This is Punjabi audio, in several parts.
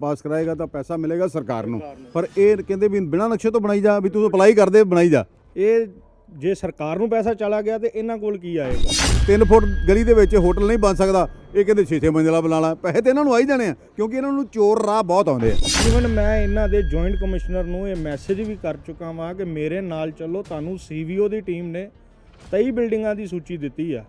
ਪਾਸ ਕਰਾਏਗਾ ਤਾਂ ਪੈਸਾ ਮਿਲੇਗਾ ਸਰਕਾਰ ਨੂੰ। ਪਰ ਇਹ ਕਹਿੰਦੇ ਵੀ ਬਿਨਾਂ ਨਕਸ਼ੇ ਤੋਂ ਬਣਾਈ ਜਾ ਵੀ ਤੂੰ ਅਪਲਾਈ ਕਰਦੇ ਬਣਾਈ ਜਾ। ਇਹ ਜੇ ਸਰਕਾਰ ਨੂੰ ਪੈਸਾ ਚਲਾ ਗਿਆ ਤੇ ਇਹਨਾਂ ਕੋਲ ਕੀ ਆਏਗਾ? 3 ਫੁੱਟ ਗਲੀ ਦੇ ਵਿੱਚ ਹੋਟਲ ਨਹੀਂ ਬਣ ਸਕਦਾ। ਇਹ ਕਹਿੰਦੇ 6-6 ਮੰਜ਼ਿਲਾ ਬਣਾ ਲਾ। ਪੈਸੇ ਤੇ ਇਹਨਾਂ ਨੂੰ ਆਈ ਜਾਣੇ ਆ ਕਿਉਂਕਿ ਇਹਨਾਂ ਨੂੰ ਚੋਰ ਰਾਹ ਬਹੁਤ ਆਉਂਦੇ ਆ। ਈਵਨ ਮੈਂ ਇਹਨਾਂ ਦੇ ਜੁਆਇੰਟ ਕਮਿਸ਼ਨਰ ਨੂੰ ਇਹ ਮੈਸੇਜ ਵੀ ਕਰ ਚੁੱਕਾ ਵਾਂ ਕਿ ਮੇਰੇ ਨਾਲ ਚੱਲੋ ਤੁਹਾਨੂੰ ਸੀਵੀਓ ਦੀ ਟੀਮ ਨੇ 23 ਬਿਲਡਿੰਗਾਂ ਦੀ ਸੂਚੀ ਦਿੱਤੀ ਆ।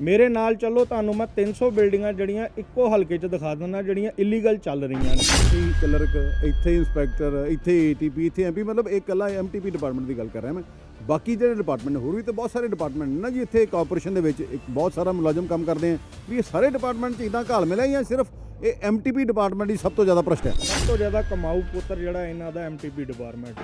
ਮੇਰੇ ਨਾਲ ਚੱਲੋ, ਤੁਹਾਨੂੰ ਮੈਂ 300 ਬਿਲਡਿੰਗਾਂ ਜਿਹੜੀਆਂ ਇੱਕੋ ਹਲਕੇ 'ਚ ਦਿਖਾ ਦਿੰਦਾ, ਜਿਹੜੀਆਂ ਇਲੀਗਲ ਚੱਲ ਰਹੀਆਂ ਨੇ। ਇੱਥੇ ਹੀ ਕਲਰਕ, ਇੱਥੇ ਹੀ ਇੰਸਪੈਕਟਰ, ਇੱਥੇ ਏਟੀਪੀ ਇੱਥੇ ਐਮਪੀ ਮਤਲਬ ਇਹ ਕੱਲਾ ਐਮਟੀਪੀ ਡਿਪਾਰਟਮੈਂਟ ਦੀ ਗੱਲ ਕਰ ਰਿਹਾ ਮੈਂ। ਬਾਕੀ ਜਿਹੜੇ ਡਿਪਾਰਟਮੈਂਟ ਹੋਰ ਵੀ ਤਾਂ ਬਹੁਤ ਸਾਰੇ ਡਿਪਾਰਟਮੈਂਟ ਨੇ ਨਾ ਜੀ, ਇੱਥੇ ਕਾਰਪੋਰੇਸ਼ਨ ਦੇ ਵਿੱਚ ਇੱਕ ਬਹੁਤ ਸਾਰਾ ਮੁਲਾਜ਼ਮ ਕੰਮ ਕਰਦੇ ਆ। ਵੀ ਇਹ ਸਾਰੇ ਡਿਪਾਰਟਮੈਂਟ 'ਚ ਇਦਾਂ ਘਾਲ ਮਿਲਿਆ ਜਾਂ ਸਿਰਫ ਇਹ ਐਮਟੀਪੀ ਡਿਪਾਰਟਮੈਂਟ ਹੀ ਸਭ ਤੋਂ ਜ਼ਿਆਦਾ ਭ੍ਰਸ਼ਟ ਹੈ। ਸਭ ਤੋਂ ਜ਼ਿਆਦਾ ਕਮਾਊ ਪੁੱਤਰ ਜਿਹੜਾ ਇਹਨਾਂ ਦਾ ਐਮਟੀਪੀ ਡਿਪਾਰਟਮੈਂਟ